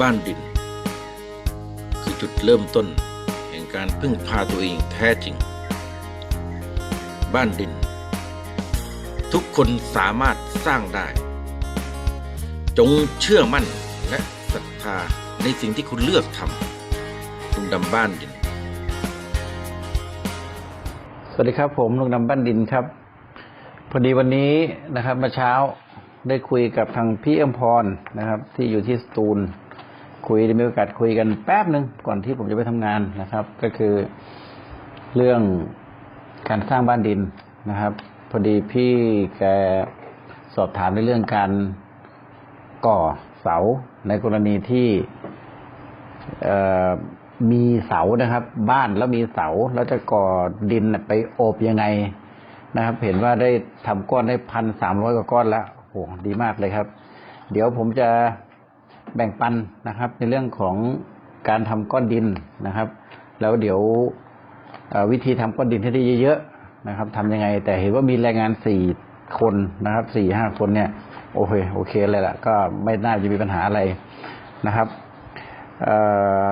บ้านดิน คือจุดเริ่มต้นแห่งการพึ่งพาตัวเองแท้จริง บ้านดิน ทุกคนสามารถสร้างได้ จงเชื่อมั่นและศรัทธาในสิ่งที่คุณเลือกทำลุงดำบ้านดิน สวัสดีครับผมลุงดำบ้านดินครับ พอดีวันนี้นะครับเมื่อเช้าได้คุยกับทางพี่เอมพรนะครับ ที่อยู่ที่สตูล คุยมีโอกาสคุยกันแป๊บหนึ่งก่อนที่ผมจะไปทำงานนะครับ ก็คือเรื่องการสร้างบ้านดินนะครับ พอดีพี่แกสอบถามในเรื่องการก่อเสาในกรณีที่มีเสานะครับ บ้านแล้วมีเสาแล้วจะก่อดินไปโอบยังไงนะครับ เห็นว่าได้ทำก้อนได้พันสามร้อยกว่าก้อนแล้วโอ้โหดีมากเลยครับ เดี๋ยวผมจะ แบ่งปันนะครับ ในเรื่องของการทำก้อนดินนะครับ แล้วเดี๋ยววิธีทำก้อนดินให้ได้เยอะๆนะครับทำยังไง แต่เห็นว่ามีแรงงานสี่คนนะครับสี่ห้าคนเนี่ย โอเคโอเคเลยล่ะ ก็ไม่น่าจะมีปัญหาอะไรนะครับ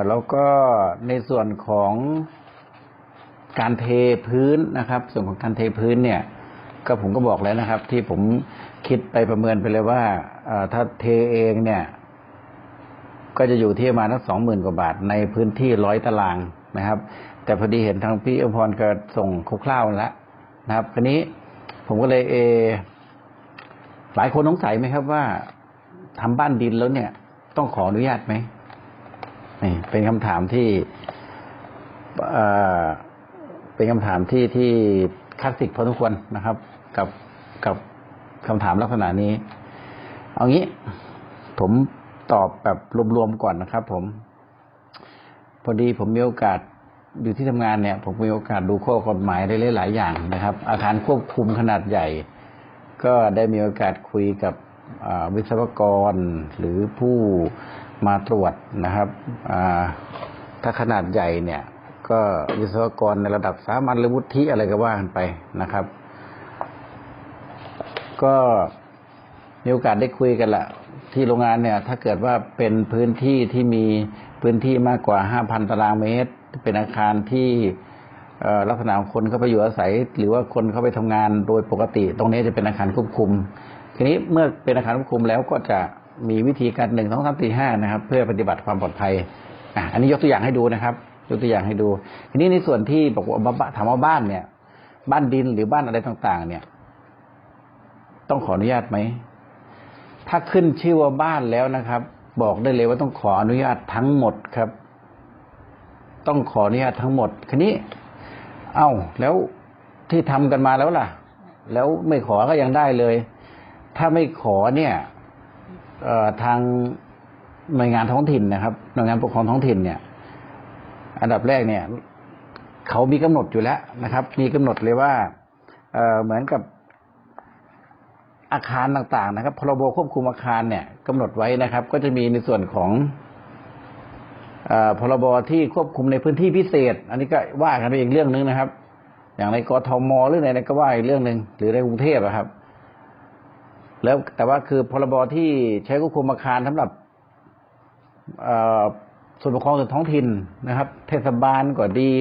แล้วก็ในส่วนของการเทพื้นนะครับ ส่วนของการเทพื้นเนี่ย ก็ผมก็บอกแล้วนะครับ ที่ผมคิดไปประเมินไปเลยว่าถ้าเทเองเนี่ย ก็จะอยู่ที่ประมาณสักสองหมื่นกว่าบาทในพื้นที่ร้อยตารางนะครับ แต่พอดีเห็นทางพี่อภพรก็ส่งคร่าวๆแล้วนะครับคราวนี้ผมก็เลยเอ หลายคนสงสัยไหมครับว่าทำบ้านดินแล้วเนี่ย ต้องขออนุญาตไหมนี่เป็นคำถามที่เอ่อเป็นคำถามที่ที่คลาสสิกพอสมควรนะครับ กับกับคำถามลักษณะนี้ เอางี้ ผม ตอบแบบรวมๆก่อนนะครับ ผม พอดีผมมีโอกาสอยู่ที่ทำงานเนี่ย ผมมีโอกาสดูข้อกฎหมายได้หลายๆอย่างนะครับ อาคารควบคุมขนาดใหญ่ ก็ได้มีโอกาสคุยกับวิศวกรหรือผู้มาตรวจนะครับถ้าขนาดใหญ่เนี่ย ก็วิศวกรในระดับสามัญหรือวุฒิอะไรก็ว่ากันไปนะครับ ก็มีโอกาสได้คุยกันละ ที่โรงงานเนี่ย ถ้าเกิดว่าเป็นพื้นที่ที่มีพื้นที่มากกว่า 5,000 ตารางเมตร เป็นอาคารที่ลักษณะของคนเข้าไปอยู่อาศัย หรือว่าคนเข้าไปทำงานโดยปกติ ตรงนี้จะเป็นอาคารควบคุม ทีนี้เมื่อเป็นอาคารควบคุมแล้วก็จะมีวิธีการหนึ่งสองสามสี่ห้านะครับ เพื่อปฏิบัติความปลอดภัยอะอันนี้ยกตัวอย่างให้ดูนะครับ ยกตัวอย่างให้ดู ทีนี้ในส่วนที่บอกว่าถามว่าบ้านเนี่ย บ้านดินหรือบ้านอะไรต่าง ๆ เนี่ย ต้องขออนุญาตไหม ถ้าขึ้นชื่อว่าบ้านแล้วนะครับ บอกได้เลยว่าต้องขออนุญาตทั้งหมดครับ ต้องขออนุญาตทั้งหมดทีนี้ เอ้าแล้วที่ทำกันมาแล้วล่ะ แล้วไม่ขอก็ยังได้เลย ถ้าไม่ขอเนี่ยเอ่อทางหน่วยงานท้องถิ่นนะครับหน่วยงานปกครองท้องถิ่นเนี่ย อันดับแรกเนี่ย เขามีกำหนดอยู่แล้วนะครับ มีกำหนดเลยว่าเอ่อเหมือนกับ อาคารต่างๆ นะครับ พรบควบคุมอาคารเนี่ยกำหนดไว้นะครับ ก็จะมีในส่วนของอพรบที่ควบคุมในพื้นที่พิเศษ อันนี้ก็ว่ากันไปอีกเรื่องหนึงนะครับ อย่างในกทมหรือในก็ว่าอีกเรื่องหนึ่งหรือในกรุงเทพอะครับ แล้วแต่ว่าคือพรบที่ใช้ควบคุมอาคารสำหรับส่วนปกครองส่วนท้องถิ่นนะครับ เทศบาลก็ดี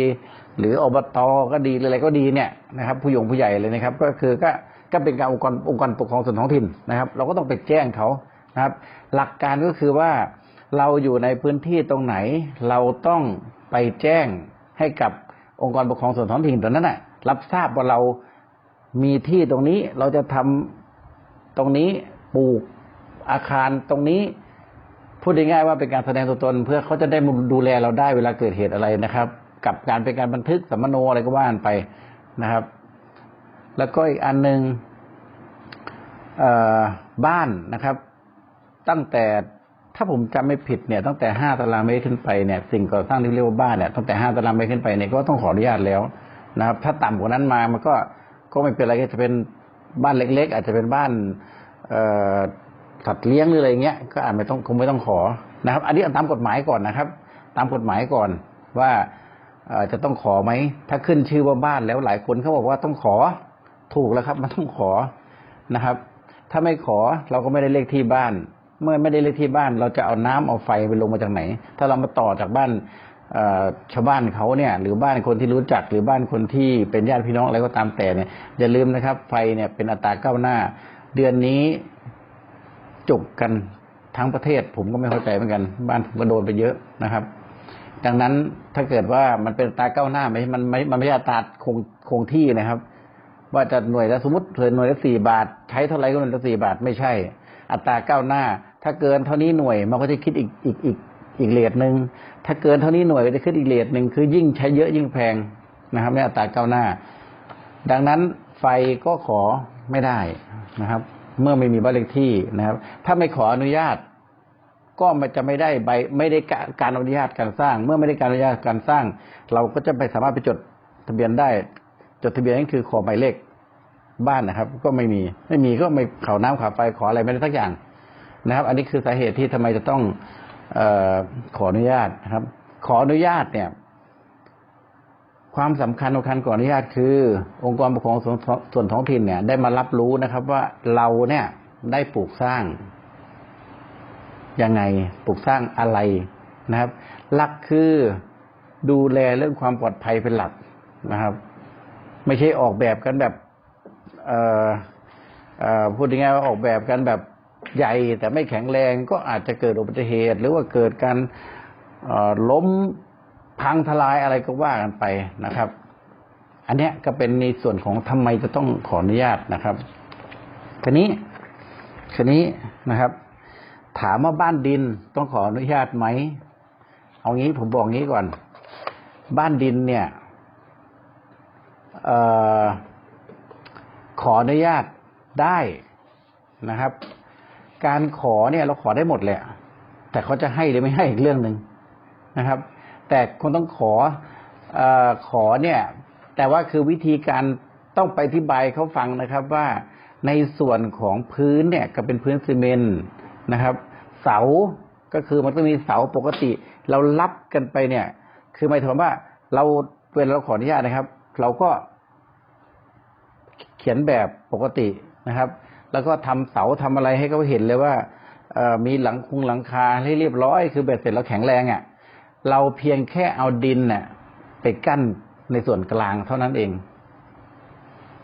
หรืออบตก็ดีออะไรก็ดีเนี่ยนะครับ ผู้ยงผู้ใหญ่เลยนะครับ ก็คือก็ ก็เป็นการองค์กรองค์กรปกครองส่วนท้องถิ่นนะครับ เราก็ต้องไปแจ้งเขานะครับ หลักการก็คือว่าเราอยู่ในพื้นที่ตรงไหน เราต้องไปแจ้งให้กับองค์กรปกครองส่วนท้องถิ่นตรงนั้นน่ะ รับทราบว่าเรามีที่ตรงนี้เราจะทำตรงนี้ปลูกอาคารตรงนี้พูดง่ายๆว่าเป็นการแสดงตัวตน เพื่อเขาจะได้ดูแลเราได้เวลาเกิดเหตุอะไรนะครับ กับการเป็นการบันทึกสัมมโนอะไรก็ว่ากันไปนะครับ แล้วก็อีกอันหนึ่งบ้านนะครับ ตั้งแต่ถ้าผมจำไม่ผิดเนี่ยตั้งแต่ห้าตารางเมตรขึ้นไปเนี่ยสิ่งก่อสร้างที่เรียกว่าบ้านเนี่ยตั้งแต่ห้าตารางเมตรขึ้นไปเนี่ยก็ต้องขออนุญาตแล้วนะครับถ้าต่ำกว่านั้นมามันก็ก็ไม่เป็นไรก็จะเป็นบ้านเล็ก ๆ อาจจะเป็นบ้านสัตว์เลี้ยงหรืออะไรเงี้ยก็อาจไม่ต้องคงไม่ต้องขอนะครับ อันนี้ตามกฎหมายก่อนนะครับ ตามกฎหมายก่อนว่าจะต้องขอไหมถ้าขึ้นชื่อว่าบ้านแล้วหลายคนเขาบอกว่าต้องขอ ถูกแล้วครับ มันต้องขอนะครับ ถ้าไม่ขอเราก็ไม่ได้เลขที่บ้าน เมื่อไม่ได้เลขที่บ้าน เราจะเอาน้ำเอาไฟไปลงมาจากไหน ถ้าเรามาต่อจากบ้านชาวบ้านเขาเนี่ย หรือบ้านคนที่รู้จักหรือบ้านคนที่เป็นญาติพี่น้องอะไรก็ตามแต่เนี่ยอย่าลืมนะครับ ไฟเนี่ยเป็นอัตราก้าวหน้า เดือนนี้จุกกันทั้งประเทศ ผมก็ไม่เข้าใจเหมือนกัน บ้านผมก็โดนไปเยอะนะครับ ดังนั้นถ้าเกิดว่ามันเป็นอัตราก้าวหน้าไม่มันไม่มันไม่ใช่อัตราคงคงที่นะครับ ว่าจะหน่วยละสมมติหน่วยละสี่บาท ใช้เท่าไหร่ก็หน่วยละสี่บาทไม่ใช่ อัตราก้าวหน้า ถ้าเกินเท่านี้หน่วยมันก็จะคิดอีกอีกอีกอีกเลทหนึ่งถ้าเกินเท่านี้หน่วยก็จะขึ้นอีกเลทหนึ่งคือยิ่งใช้เยอะยิ่งแพงนะครับในอัตราก้าวหน้า ดังนั้นไฟก็ขอไม่ได้นะครับ เมื่อไม่มีบ้านเลขที่นะครับ ถ้าไม่ขออนุญาต ก็มันจะไม่ได้ใบไม่ได้การอนุญาตการสร้าง เมื่อไม่ได้การอนุญาตการสร้าง เราก็จะไปสามารถไปจดทะเบียนได้ จดทะเบียนนั่นคือขอหมายเลข บ้านนะครับ ก็ไม่มีไม่มีก็ไม่เขาน้ำขาไฟขออะไรไม่ได้สักอย่างนะครับ อันนี้คือสาเหตุที่ทำไมจะต้องอขออนุญาตนะครับ ขออนุญาตเนี่ย ความสำคัญของการขออนุญาตคือ องค์กรปกครองส่วนท้องถิ่นเนี่ย ได้มารับรู้นะครับ ว่าเราเนี่ยได้ปลูกสร้างยังไงปลูกสร้างอะไรนะครับ หลักคือดูแลเรื่องความปลอดภัยเป็นหลักนะครับ ไม่ใช่ออกแบบกันแบบ พูดง่ายๆว่าออกแบบกันแบบใหญ่แต่ไม่แข็งแรงก็อาจจะเกิดอุบัติเหตุ หรือว่าเกิดการล้มพังทลายอะไรก็ว่ากันไปนะครับ อันนี้ก็เป็นในส่วนของทำไมจะต้องขออนุญาตนะครับทีนี้ทีนี้นะครับ ถามว่าบ้านดินต้องขออนุญาตไหมเอางี้ผมบอกงี้ก่อน บ้านดินเนี่ย เออ ขออนุญาตได้นะครับ การขอเนี่ยเราขอได้หมดแหละ แต่เขาจะให้หรือไม่ให้อีกเรื่องหนึ่งนะครับ แต่คนต้องขออขอเนี่ย แต่ว่าคือวิธีการต้องไปอธิบายเขาฟังนะครับว่าในส่วนของพื้นเนี่ยก็เป็นพื้นซีเมนต์นะครับ เสาก็คือมันต้องมีเสาปกติ เรารับกันไปเนี่ย คือหมายถึงว่าเราเวลาเราขออนุญาตนะครับ เราก็ ขียนแบบปกตินะครับ แล้วก็ทำเสาทำอะไรให้เขาเห็นเลยว่ามีหลังคุงหลังคาให้เรียบร้อย คือเบ็ดเสร็จแล้วแข็งแรงอะ่ะ เราเพียงแค่เอาดินเนี่ยไปกั้นในส่วนกลางเท่านั้นเอง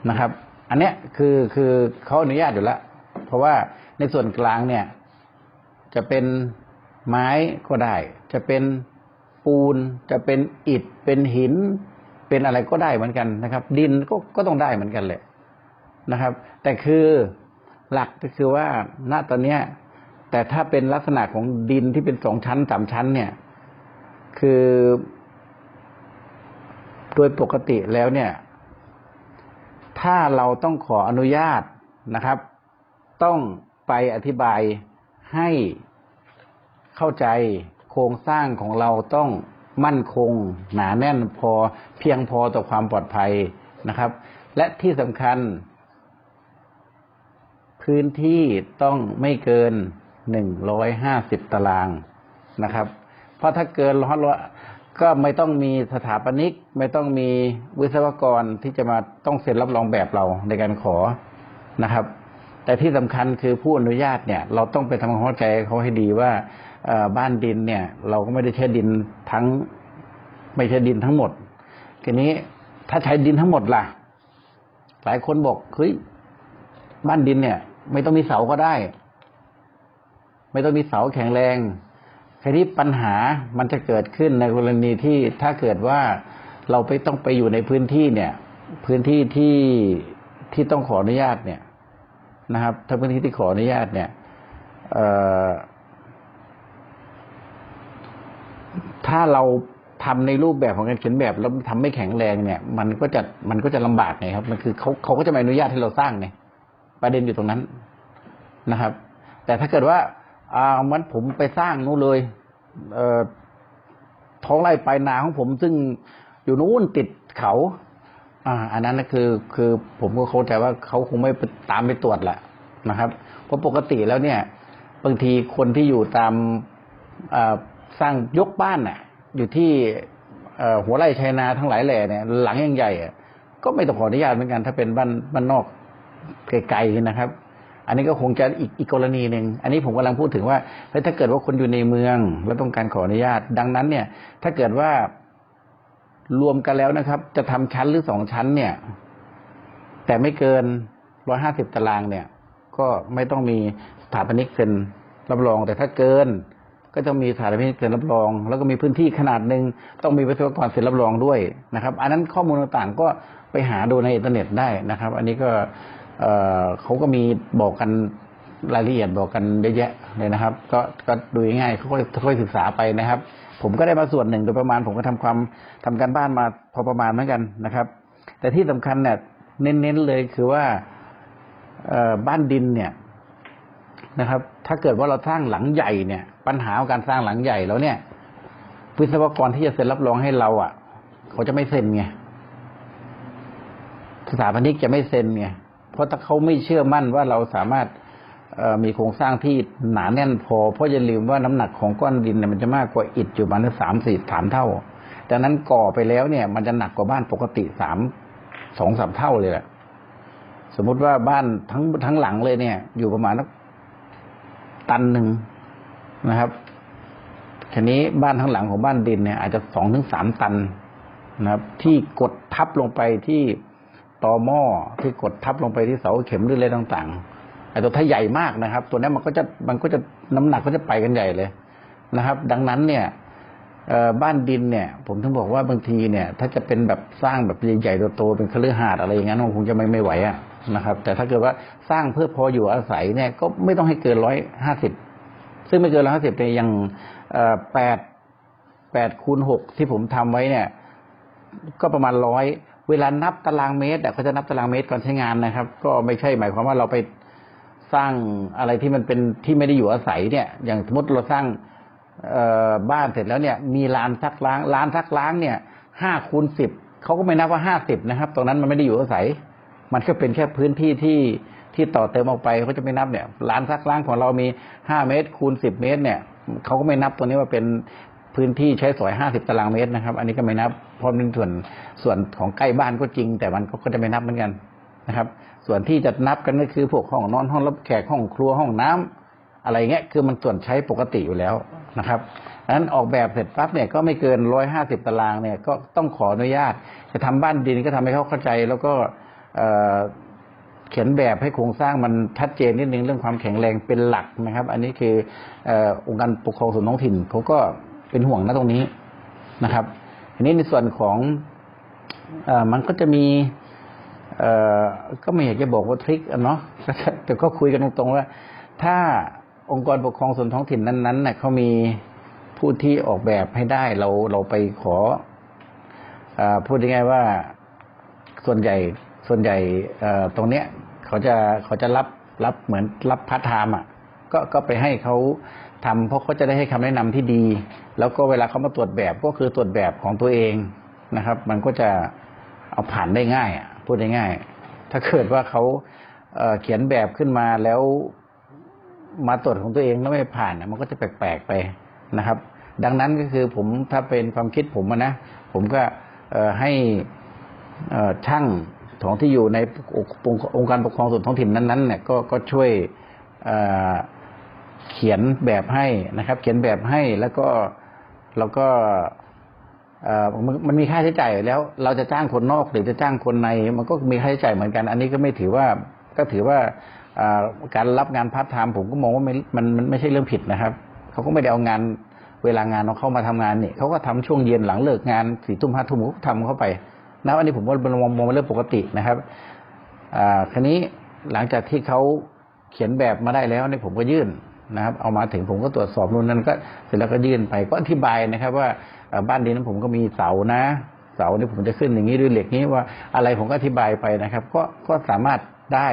นะครับ อันเนี้ยคือคือเขาอนุญาตอยู่แล้วเพราะว่าในส่วนกลางเนี่ย จะเป็นไม้ก็ได้ จะเป็นปูน จะเป็นอิฐเป็นหิน เป็นอะไรก็ได้เหมือนกันนะครับ ดินก็ก็ต้องได้เหมือนกันเลย นะครับ แต่คือหลักก็คือว่าณตอนเนี้ย แต่ถ้าเป็นลักษณะของดินที่เป็นสองชั้นสามชั้น เนี่ย คือ โดยปกติแล้วเนี่ย ถ้าเราต้องขออนุญาตนะครับ ต้องไปอธิบายให้เข้าใจโครงสร้างของเราต้องมั่นคง หนาแน่นพอเพียงพอต่อความปลอดภัยนะครับ และที่สำคัญ พื้นที่ต้องไม่เกินหนึ่งร้อยห้าสิบตารางนะครับ เพราะถ้าเกินร้อยก็ไม่ต้องมีสถาปนิก ไม่ต้องมีวิศวกรที่จะมาต้องเซ็นรับรองแบบเราในการขอนะครับ แต่ที่สำคัญคือผู้อนุญาตเนี่ย เราต้องไปทำความเข้าใจเขาให้ดีว่าบ้านดินเนี่ย เราก็ไม่ได้ใช้ดินทั้ง ไม่ใช่ดินทั้งหมดทีนี้ถ้าใช้ดินทั้งหมดล่ะ หลายคนบอกเฮ้ยบ้านดินเนี่ย ไม่ต้องมีเสาก็ได้ ไม่ต้องมีเสาแข็งแรงทีนี้ปัญหามันจะเกิดขึ้นในกรณีที่ถ้าเกิดว่าเราไปต้องไปอยู่ในพื้นที่เนี่ย พื้นที่ที่ที่ต้องขออนุญาตเนี่ยนะครับ ถ้าพื้นที่ที่ขออนุญาตเนี่ยเอถ้าเราทำในรูปแบบของการเขียนแบบแล้วทำไม่แข็งแรงเนี่ย มันก็จะมันก็จะลำบากไงครับ มันคือเขาเขาก็จะไม่อนุญาตให้เราสร้างไง ประเด็นอยู่ตรงนั้นนะครับ แต่ถ้าเกิดว่าอ่ามันผมไปสร้างนู้นเลย เอ่อท้องไร่ปลายนาของผมซึ่งอยู่นู้นติดเขา อ่า อันนั้นนะคือ คือผมก็เข้าใจว่าเขาคงไม่ตามไปตรวจแหละนะครับ เพราะปกติแล้วเนี่ย บางทีคนที่อยู่ตามสร้างยกบ้านน่ะ อยู่ที่หัวไร่ชายนาทั้งหลายแหล่เนี่ย หลังยังใหญ่ก็ไม่ต้องขออนุญาตเหมือนกันถ้าเป็นบ้านบ้านนอก ไกลๆนะครับ อันนี้ก็คงจะอีกอีกกรณีหนึ่งอันนี้ผมกำลังพูดถึงว่าเฮ้ยถ้าเกิดว่าคนอยู่ในเมืองแล้วต้องการขออนุญาต ดังนั้นเนี่ย ถ้าเกิดว่ารวมกันแล้วนะครับ จะทำชั้นหรือสองชั้นเนี่ย แต่ไม่เกินร้อยห้าสิบตารางเนี่ย ก็ไม่ต้องมีสถาปนิกเซ็นรับรอง แต่ถ้าเกินก็ต้องมีสถาปนิกเซ็นรับรอง แล้วก็มีพื้นที่ขนาดหนึ่งต้องมีวิศวกรเซ็นรับรองด้วยนะครับ อันนั้นข้อมูลต่างๆก็ไปหาดูในอินเทอร์เน็ตได้นะครับ อันนี้ก็ เอ่อเขาก็มีบอกกันรายละเอียดบอกกันเยอะแยะเลยนะครับ ก็ก็ดูง่ายๆค่อยๆค่อยศึกษาไปนะครับ ผมก็ได้มาส่วนหนึ่งโดยประมาณ ผมก็ทำความทำการบ้านมาพอประมาณเหมือนกันนะครับ แต่ที่สำคัญเนี่ยเน้นๆเลยคือว่าเอ่อบ้านดินเนี่ยนะครับ ถ้าเกิดว่าเราสร้างหลังใหญ่เนี่ย ปัญหาของการสร้างหลังใหญ่แล้วเนี่ยวิศวกรที่จะเซ็นรับรองให้เราอะ เขาจะไม่เซ็นไงสถาปนิกจะไม่เซ็นไง ราะถ้าเขาไม่เชื่อมั่นว่าเราสามารถมีโครงสร้างที่หนาแน่นพอ เพราะอย่าลืมว่าน้ำหนักของก้อนดินเนี่ยมันจะมากกว่าอิฐอยู่ประมาณสามสี่สามเท่าดังนั้นก่อไปแล้วเนี่ย มันจะหนักกว่าบ้านปกติสามสองสามเท่าเลยแหละสมมุติว่าบ้านทั้งทั้งหลังเลยเนี่ย อยู่ประมาณตันหนึ่งนะครับทีนี้บ้านทั้งหลังของบ้านดินเนี่ยอาจจะสองถึงสามตันนะครับ ที่กดทับลงไปที่ ตอหม้อที่กดทับลงไปที่เสาเข็มหรืออะไรต่างๆไอ้ตัวถ้าใหญ่มากนะครับ ตัวนี้มันก็จะมันก็จะน้ำหนักก็จะไปกันใหญ่เลยนะครับ ดังนั้นเนี่ยบ้านดินเนี่ย ผมถึงบอกว่าบางทีเนี่ย ถ้าจะเป็นแบบสร้างแบบใหญ่ๆโตๆเป็นคฤหาสน์อะไรอย่างนั้นมันคงจะไม่ไม่ไหวอะนะครับ แต่ถ้าเกิดว่าสร้างเพื่อพออยู่อาศัยเนี่ย ก็ไม่ต้องให้เกินร้อยห้าสิบซึ่งไม่เกินร้อยห้าสิบเนี่ยยังแปดแปดคูณหกที่ผมทำไว้เนี่ย ก็ประมาณร้อย เวลานับตารางเมตรเขาจะนับตารางเมตรก่อนใช้งานนะครับ ก็ไม่ใช่หมายความว่าเราไปสร้างอะไรที่มันเป็นที่ไม่ได้อยู่อาศัยเนี่ย อย่างสมมติเราสร้างบ้านเสร็จแล้วเนี่ย มีลานซักล้างลานซักล้างเนี่ยห้าคูณสิบเขาก็ไม่นับว่าห้าสิบนะครับ ตรงนั้นมันไม่ได้อยู่อาศัย มันก็เป็นแค่พื้นที่ที่ที่ต่อเติมออกไปเขาจะไม่นับเนี่ยลานซักล้างของเรามีห้าเมตรคูณสิบเมตรเนี่ยเขาก็ไม่นับตัวนี้ว่าเป็น พื้นที่ใช้สอยห้าสิบตารางเมตรนะครับ อันนี้ก็ไม่นับเพราะนเป็นส่วนส่วนของใกล้บ้านก็จริง แต่มันก็จะไม่นับเหมือนกันนะครับ ส่วนที่จะนับกันก็คือพวกห้องนอนห้องรับแขกห้องครัวห้องน้ำอะไรเงี้ยคือมันส่วนใช้ปกติอยู่แล้วนะครับดังนั้นออกแบบเสร็จปั๊บเนี่ยก็ไม่เกินร้อยห้าสิบตารางเนี่ยก็ต้องขออนุญาต จะทำบ้านดินก็ทำให้เขาเข้าใจ แล้วก็เขียนแบบให้โครงสร้างมันชัดเจนนิดนึงเรื่องความแข็งแรงเป็นหลักนะครับ อันนี้คือองค์การปกครองส่วนท้องถิ่นเขาก็ เป็นห่วงนะตรงนี้นะครับอันนี้ในส่วนของอมันก็จะมีเออก็ไม่อยากจะบอกว่าทริคอะเนาะแต่ก็คุยกันตรงๆว่า ถ้าองค์กรปกครองส่วนท้องถิ่นนั้นๆเน่ยเขามีผู้ที่ออกแบบให้ได้เราเราไปขออพูดง่ายๆว่าส่วนใหญ่ส่วนใหญ่ตรงเนี้ย เขาจะเขาจะรับรับเหมือนรับพาร์ทไทม์อะก็ก็ไปให้เขา ทำเพราะเขาจะได้ให้คำแนะนำที่ดี แล้วก็เวลาเขามาตรวจแบบก็คือตรวจแบบของตัวเองนะครับ มันก็จะเอาผ่านได้ง่ายพูดได้ง่าย ถ้าเกิดว่าเขาเเขียนแบบขึ้นมาแล้วมาตรวจของตัวเองแล้วไม่ผ่านมันก็จะแปลกๆไปนะครับ ดังนั้นก็คือผมถ้าเป็นความคิดผมนะผมก็ให้ช่างของที่อยู่ในองค์องค์การปกครองส่วนท้องถิ่นนั้นๆเนี่ยก็ก็ช่วย เขียนแบบให้นะครับ เขียนแบบให้แล้วก็แล้วก็มันมีค่าใช้จ่ายแล้ว เราจะจ้างคนนอกหรือจะจ้างคนใน มันก็มีค่าใช้จ่ายเหมือนกัน อันนี้ก็ไม่ถือว่าก็ถือว่าการรับงานพาร์ทไทม์ผมก็มองว่ามันมันไม่ใช่เรื่องผิดนะครับเขาก็ไม่ได้เอางานเวลางานของเขามาทำงานนี่เขาก็ทำช่วงเย็นหลังเลิกงานสี่ทุ่มห้าทุ่มเขาทำเข้าไปนะอันนี้ผมว่ามองมองเป็นเรื่องปกตินะครับอ่าครนี้หลังจากที่เขาเขียนแบบมาได้แล้วเนี่ยผมก็ยื่น นะครับ เอามาถึงผมก็ตรวจสอบนู่นนั่นก็เสร็จแล้วก็ยื่นไปก็อธิบายนะครับ ว่าบ้านดินนั้นผมก็มีเสานะเสาเนี่ยผมจะขึ้นอย่างนี้ด้วยเหล็กนี้ว่าอะไรผมก็อธิบายไปนะครับ ก็ก็สามารถได้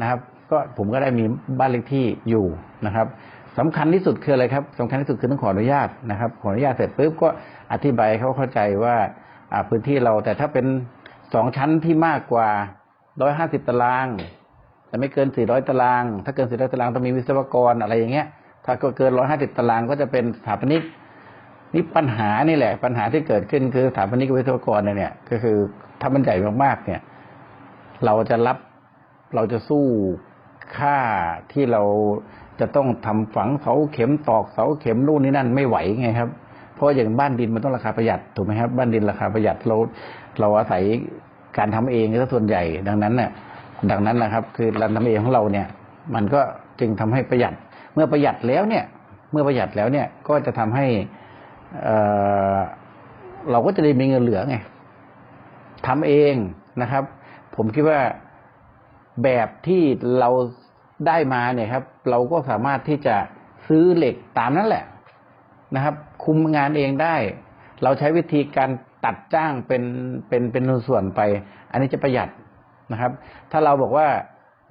นะครับ ก็ผมก็ได้มีบ้านเลขที่อยู่นะครับสำคัญที่สุดคืออะไรครับสำคัญที่สุดคือต้องขออนุญาตนะครับ ขออนุญาตเสร็จปุ๊บก็อธิบายเขาเข้าใจว่าอ่าพื้นที่เราแต่ถ้าเป็นสองชั้นที่มากกว่าร้อยห้าสิบตาราง แต่ไม่เกินสี่ร้อยตาราง ถ้าเกินสี่ร้อยตารางต้องมีวิศวกรอะไรอย่างเงี้ย ถ้าก็เกินร้อยห้าสิบตารางก็จะเป็นสถาปนิก นี่ปัญหานี่แหละ ปัญหาที่เกิดขึ้นคือสถาปนิกวิศวกรเนี่ย ก็คือถ้ามันใหญ่มากๆเนี่ย เราจะรับ เราจะสู้ค่าที่เราจะต้องทำฝังเสาเข็มตอกเสาเข็มนู่นนี่นั่นไม่ไหวไงครับ เพราะอย่างบ้านดินมันต้องราคาประหยัดถูกไหมครับ บ้านดินราคาประหยัดเราเราอาศัยการทำเองซะส่วนใหญ่ดังนั้นน่ะ ดังนั้นนะครับ คือเราทำเองของเราเนี่ย มันก็จึงทำให้ประหยัด เมื่อประหยัดแล้วเนี่ย เมื่อประหยัดแล้วเนี่ยก็จะทำให้เเราก็จะได้มีเงินเหลือไงทำเองนะครับ ผมคิดว่าแบบที่เราได้มาเนี่ยครับ เราก็สามารถที่จะซื้อเหล็กตามนั้นแหละนะครับ คุมงานเองได้ เราใช้วิธีการตัดจ้างเป็นเป็นเป็นส่วนไป อันนี้จะประหยัด นะครับ ถ้าเราบอกว่า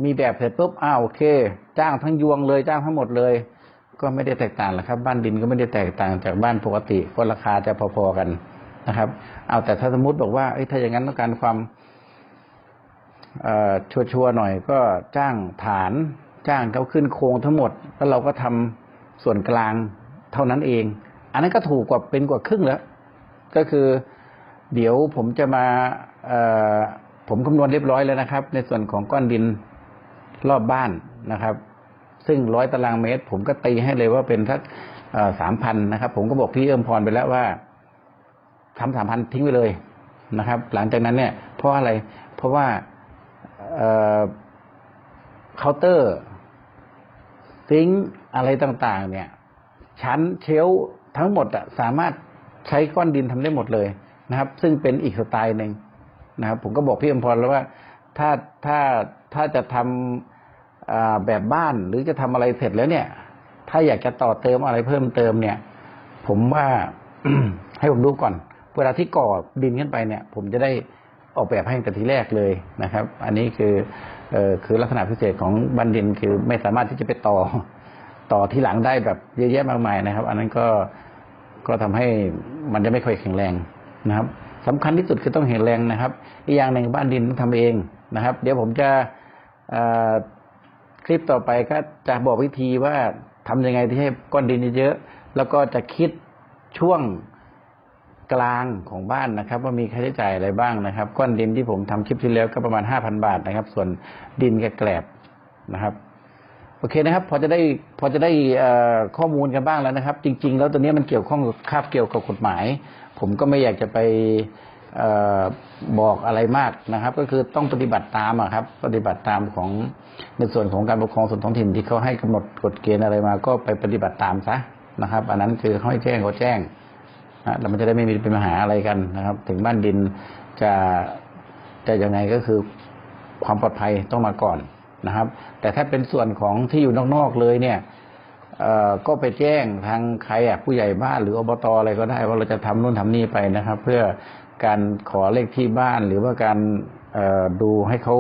มีแบบเสร็จปุ๊บอ้าวโอเค จ้างทั้งยวงเลยจ้างทั้งหมดเลย ก็ไม่ได้แตกต่างหรอกครับ บ้านดินก็ไม่ได้แตกต่างจากบ้านปกติก็ราคาจะพอๆกันนะครับ เอาแต่ถ้าสมมติบอกว่าถ้าอย่างนั้นต้องการความชัวร์ๆหน่อยก็จ้างฐานจ้างเขาขึ้นโครงทั้งหมด แล้วเราก็ทำส่วนกลางเท่านั้นเอง อันนั้นก็ถูกกว่าเป็นกว่าครึ่งแล้ว ก็คือ เดี๋ยวผมจะมา ผมคำนวณเรียบร้อยแล้วนะครับ ในส่วนของก้อนดินรอบบ้านนะครับ ซึ่งร้อยตารางเมตร ผมก็ตีให้เลยว่าเป็นสักสามพันนะครับ ผมก็บอกพี่เอิมพรไปแล้วว่าทำสามพันทิ้งไปเลยนะครับ หลังจากนั้นเนี่ย เพราะอะไร เพราะว่าเคาน์เตอร์ซิงอะไรต่างๆ เนี่ย ชั้นเชลทั้งหมดอะสามารถใช้ก้อนดินทำได้หมดเลยนะครับ ซึ่งเป็นอีกสไตล์หนึ่ง นะครับผมก็บอกพี่อมพรแล้วว่าถ้าถ้าถ้าจะทำอ่าแบบบ้านหรือจะทำอะไรเสร็จแล้วเนี่ย ถ้าอยากจะต่อเติมอะไรเพิ่มเติมเนี่ย ผมว่าให้ผมดูก่อน เวลาที่ก่อดินขึ้นไปเนี่ย ผมจะได้ออกแบบให้แต่ทีแรกเลยนะครับ อันนี้คือเออคือลักษณะพิเศษของบันดินคือไม่สามารถที่จะไปต่อต่อที่หลังได้แบบเยอะแยะมากมายนะครับ อันนั้นก็ก็ทำให้มันจะไม่ค่อยแข็งแรงนะครับ สำคัญที่สุดคือต้องแข็งแรงนะครับ อีกอย่างหนึ่งบ้านดินต้องทำเองนะครับ เดี๋ยวผมจะคลิปต่อไปก็จะบอกวิธีว่าทำยังไงที่ให้ก้อนดินเยอะๆแล้วก็จะคิดช่วงกลางของบ้านนะครับ ว่ามีค่าใช้จ่ายอะไรบ้างนะครับ ก้อนดินที่ผมทำคลิปที่แล้วก็ประมาณห้าพันบาทนะครับ ส่วนดินกับแกลบนะครับ โอเคนะครับ พอจะได้พอจะได้ข้อมูลกันบ้างแล้วนะครับ จริง ๆ แล้วตัวนี้มันเกี่ยวข้องกับคาบเกี่ยวกับกฎหมาย ผมก็ไม่อยากจะไปออบอกอะไรมากนะครับ ก็คือต้องปฏิบัติตามครับ ปฏิบัติตามของในส่วนของการปกครองส่วนท้องถิ่นที่เขาให้กำหนดกฎเกณฑ์อะไรมา ก็ไปปฏิบัติตามซะนะครับ อันนั้นคือเขาให้แจ้งก็แจ้งนะแล้วมันจะได้ไม่มีปัญหาอะไรกันนะครับ ถึงบ้านดินจะจะยังไงก็คือความปลอดภัยต้องมาก่อน นะครับ แต่ถ้าเป็นส่วนของที่อยู่นอกๆเลยเนี่ยก็ไปแจ้งทางใครอะผู้ใหญ่บ้านหรืออบตอะไรก็ได้ว่าเราจะทำนู่นทำนี่ไปนะครับ เพื่อการขอเลขที่บ้านหรือว่าการดูให้เขา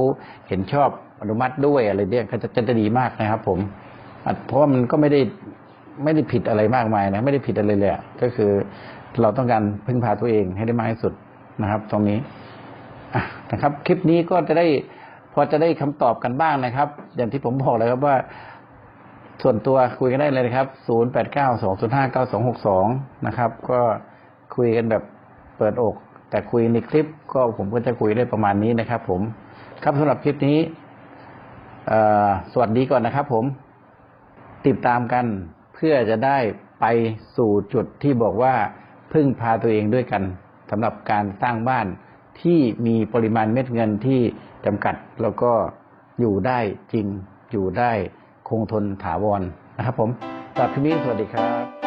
เห็นชอบอนุมัติด้วยอะไรเนี่ยก็จะจะดีมากนะครับ ผมเพราะว่ามันก็ไม่ได้ไม่ได้ผิดอะไรมากมายนะ ไม่ได้ผิดอะไรเลยก็คือเราต้องการพึ่งพาตัวเองให้ได้มากที่สุดนะครับ ตรงนี้นะครับ คลิปนี้ก็จะได้ อจะได้คำตอบกันบ้างนะครับ อย่างที่ผมบอกเลยครับว่า ส่วนตัวคุยกันได้เลยนะครับ 0 8 9 2 0 5 9 2 6 2 นะครับ ก็คุยกันแบบเปิดอก แต่คุยในคลิปก็ผมก็จะคุยได้ประมาณนี้นะครับ ผม ครับสำหรับคลิปนี้เออสวัสดีก่อนนะครับ ผม ติดตามกันเพื่อจะได้ไปสู่จุดที่บอกว่าพึ่งพาตัวเองด้วยกันสำหรับการสร้างบ้านที่มีปริมาณเม็ดเงินที่ จำกัดแล้วก็อยู่ได้จริงอยู่ได้คงทนถาวรนะครับผมสำหรับคลิปนี้สวัสดีครับ